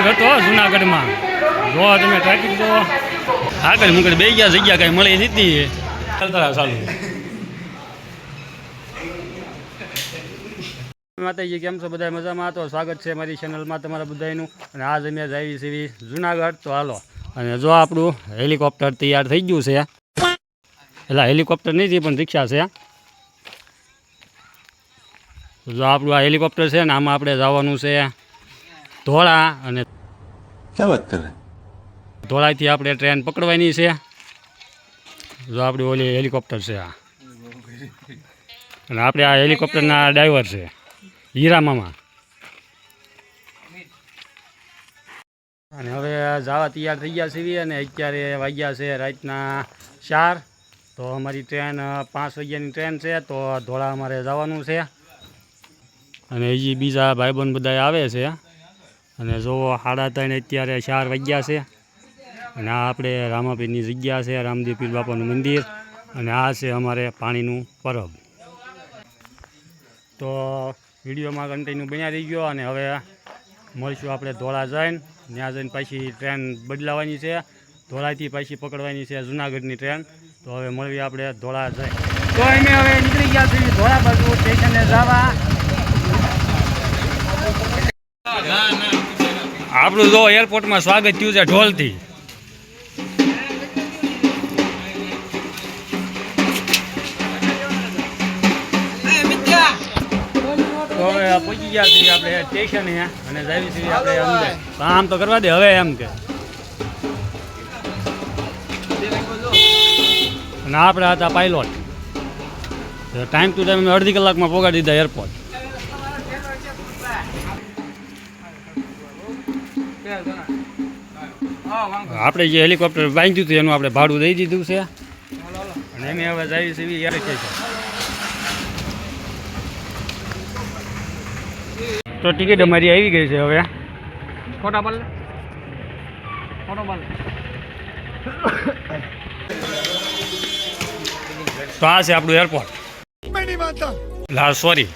Traffic હતો જુનાગઢમાં. જો તમે ટ્રાફિક જો. આગળ મુગળ બે ગયા, જગ્યા કાંઈ મળી નથી. ચાલતા ચાલુ. માતાજી, કેમ છો? બધા મજામાં? તો સ્વાગત છે મારી ચેનલમાં તમારા બધાનું અને આજ અમે જઈએ છીએ જુનાગઢ. તો હાલો. અને જો આપણું હેલિકોપ્ટર તૈયાર થઈ ગયું છે. એટલે હેલિકોપ્ટર નહીં પણ રિક્ષા છે. જો આપણું આ હેલિકોપ્ટર છે ને, આમાં આપણે જવાનું છે. ધોળા અને ક્યાં વાત કરે? ધોળાથી આપણે ટ્રેન પકડવાની છે. જો આપણી ઓલી હેલિકોપ્ટર છે આ. અને આપણે આ હેલિકોપ્ટરના ડ્રાઈવર છે હીરામામા અને હવે જવા તૈયાર થઈ ગયા છીએ અને અત્યારે વાગ્યા છે રાતના ચાર. તો અમારી ટ્રેન પાંચ વાગ્યાની ટ્રેન છે તો ધોળા અમારે જવાનું છે. અને હજી બીજા ભાઈબંધ બધા આવે છે. અને જોવો સાડા ત્રણ અત્યારે ચાર વાગ્યા છે, અને આ આપણે રામાપીરની જગ્યા છે રામદેવ પીર બાપાનું મંદિર, અને આ છે અમારે પાણીનું પરબ. તો વિડીયોમાં કન્ટિન્યુ બન્યા રહી ગયો અને હવે મળીશું આપણે ધોળા જઈને ત્યાં જઈને પાછી ટ્રેન બદલાવાની છે. ધોળાથી પાછી પકડવાની છે જુનાગઢની ટ્રેન તો હવે મળવી આપણે ધોળા જઈ તો અમે હવે નીકળી ગયા છીએ ધોળા બાજુ સ્ટેશને જવા. આપણું જો એરપોર્ટમાં સ્વાગત થયું છે ઢોલથી. તો હવે પહોંચી ગયા છીએ આપણે સ્ટેશને અને જઈએ છીએ આપણે અંદર. આમ તો કરવા દે હવે એમ કે. અને આપણે હતા પાયલોટ ટાઈમ ટુ ટાઈમ અડધી કલાકમાં પોગાડી દીધા એરપોર્ટ આપણે જે હેલિકોપ્ટર બાંધ્યું હતું એનું આપણે ભાડું દઈ દીધું છે. અને એમ હવે જઈએ છીએ એર છે. તો ટિકિટ અમારી આવી ગઈ છે હવે. ફોટા પાડ ફોટો પાડ તો આ છે આપણું એરપોર્ટ લા સોરી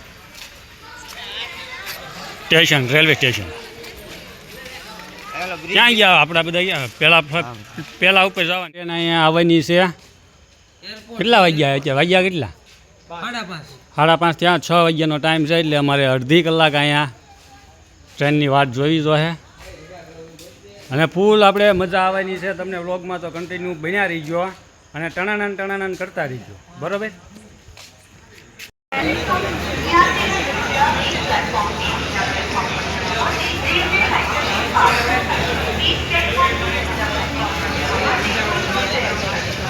સ્ટેશન રેલવે સ્ટેશન ક્યાં ગયા આપણા બધા ગયા પહેલા પહેલા ઉપર જવાનું. ટ્રેન અહીંયા આવવાની છે. કેટલા વાગ્યા અત્યારે? વાગ્યા કેટલા? સાડા પાંચ ત્યાં છ વાગ્યાનો ટાઈમ છે એટલે અમારે અડધી કલાક અહીંયા ટ્રેનની વાટ જોવી જોઈએ અને ફૂલ આપણે મજા આવવાની છે. તમને વ્લોગમાં તો કન્ટિન્યુ બન્યા રહીજો. અને ટણાનન ટણાનન કરતા રહીજો. બરોબર?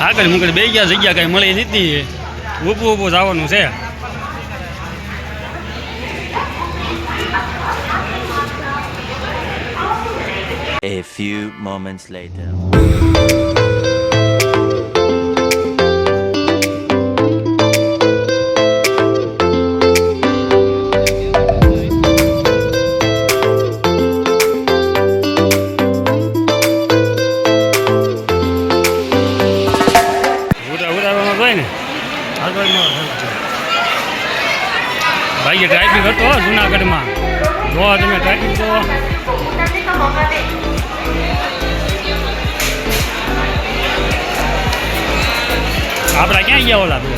આગળ મુકડે બે ગયા, જગ્યા કાંઈ મળી નથી ઊભું ઊભું જવાનું છે A few moments later. ભાઈ ટ્રાફિક હતો જુનાગઢમાં. જો તમે ટ્રાફિક તો આપણા ક્યાં ગયા ઓલા તું?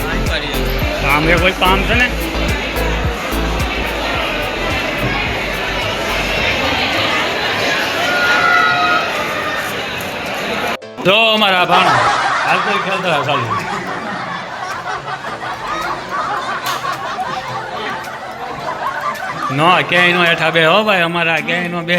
કે કોઈ કામ છે ને? જો અમારા ભાણો. હાલ તો ખેલતા ચાલુ નો ક્યાંય નો હેઠા બે હો ભાઈ અમારા ક્યાંય નો બે.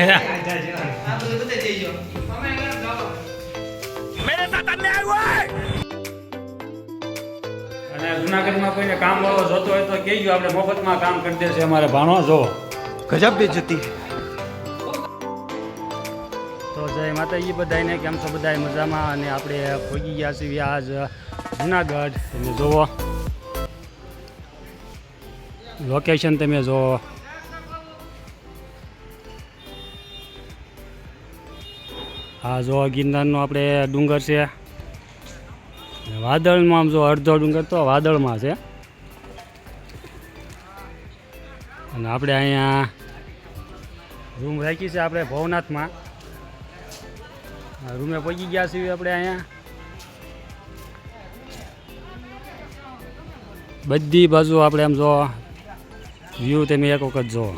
અને જુનાગઢમાં કોઈને કામ વાળો જોતો હોય તો કહેજો આપણે મફતમાં કામ કરી દેશે અમારે ભાણો જો. ગજબ બે જતી તો જય માતાજી બધાને કેમ છો બધાય? મજામાં? અને આપણે પહોંચી ગયા છીએ આજ જુનાગઢ. તમે જોવો લોકેશન તમે જુઓ. આ જો ગિરનારનો આપણે ડુંગર છે. વાદળમાં આમ જો અડધો ડુંગર તો વાદળમાં છે. અને આપણે અહીંયા રૂમ રાખી છે આપણે ભવનાથમાં. રૂમે પહોંચી ગયા છીએ આપણે અહીંયા. બધી બાજુ આપણે આમ જો વ્યૂ તમે એક વખત જુઓ.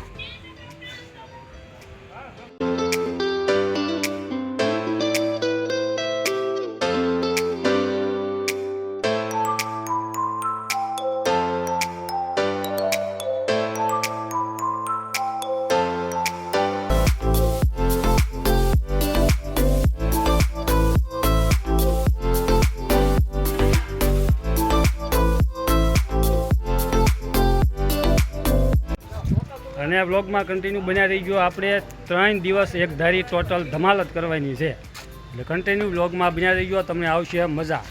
અને આ બ્લોગમાં કન્ટિન્યુ બન્યા રહી ગયો. આપણે ત્રણ દિવસ એક ધારી ટોટલ ધમાલ જ કરવાની છે. એટલે કન્ટિન્યુ બ્લોગમાં બન્યા રહી ગયો. તમને આવશે મજા.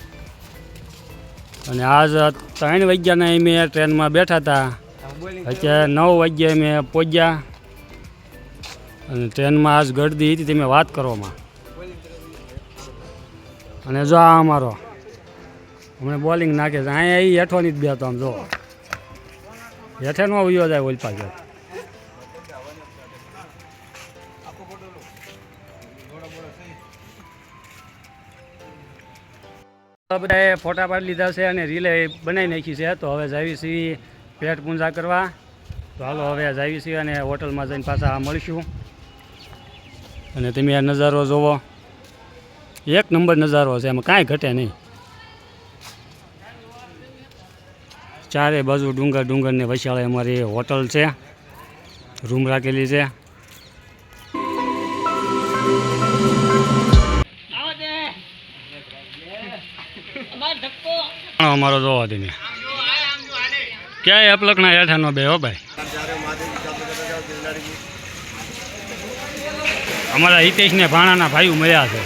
અને આજ ત્રણ વાગ્યાના અમે ટ્રેનમાં બેઠા હતા. અત્યારે નવ વાગ્યે અમે પહોંચ્યા. અને ટ્રેનમાં આજ ગળદી હતી તમે વાત કરવામાં. અને જો આ અમારો. હમણાં બોલિંગ નાખે છે. અહીંયા એ હેઠવાની જ બેતો આમ જો. હેઠે નો ઉયો જાય ઓલ પાછળ બધાએ ફોટા પાડી લીધા છે અને રીલે બનાવી નાખી છે. તો હવે જાવી છીએ પેટ પૂંજા કરવા. તો હાલો હવે જાવી છીએ અને હોટલમાં જઈને પાછા મળીશું. અને તમે આ નજારો જોવો. એક નંબર નજારો છે, એમાં કાંઈ ઘટે નહીં. ચારે બાજુ ડુંગર ડુંગરને વૈશાળે અમારી હોટલ છે. રૂમ રાખેલી છે. અમારો જોવો તમે ક્યાંય અપલકના હેઠાનો બે હો ભાઈ. અમારા હિતેશને ભાણાના ભાઈઓ મળ્યા છે.